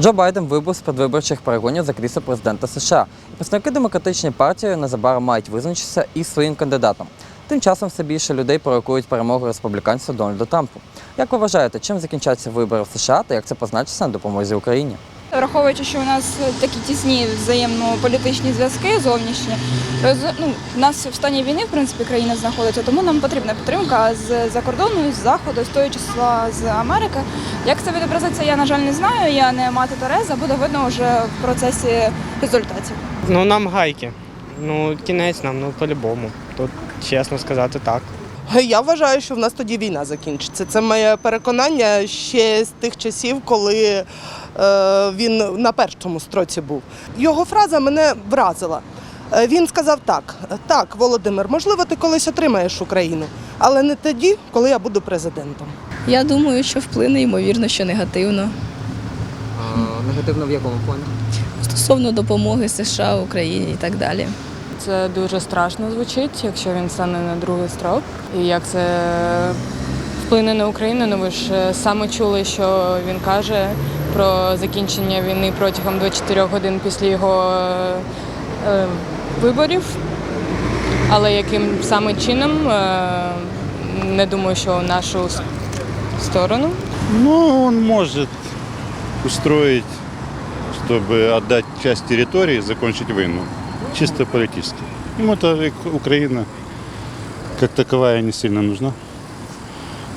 Джо Байден вибув з предвиборчих перегонів за крісло президента США. І представники демократичної партії незабаром мають визначитися із своїм кандидатом. Тим часом все більше людей пророкують перемогу республіканця Дональда Трампу. Як ви вважаєте, чим закінчаться вибори в США та як це позначиться на допомозі Україні? Враховуючи, що у нас такі тісні взаємно-політичні зв'язки зовнішні, роз... ну, в нас в стані війни, в принципі, країна знаходиться, тому нам потрібна підтримка з-за кордону, з заходу, з того числа з Америки. Як це відобразиться, я, на жаль, не знаю. Я не мати Тереза, буде видно вже в процесі результатів. Ну нам гайки. Ну, кінець нам, ну по-любому. Тут чесно сказати так. Я вважаю, що в нас тоді війна закінчиться. Це моє переконання ще з тих часів, коли він на першому строці був. Його фраза мене вразила. Е, Він сказав так: так, Володимир, можливо, ти колись отримаєш Україну, але не тоді, коли я буду президентом. Я думаю, що вплине, ймовірно, що негативно. негативно в якому плані? Стосовно допомоги США Україні і так далі. Це дуже страшно звучить, якщо він стане на другий строк. І як це вплине на Україну, ну ви ж е, саме чули, що він каже про закінчення війни протягом 24 годин після його е, виборів. Але яким саме чином, е, не думаю, що в нашу сторону. Ну, он может устроить, чтобы отдать часть территории закончить войну. Чисто политически. Ему это Украина как таковая не сильно нужна.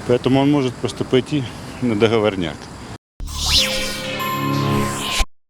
Поэтому он может поступить и на договорняк.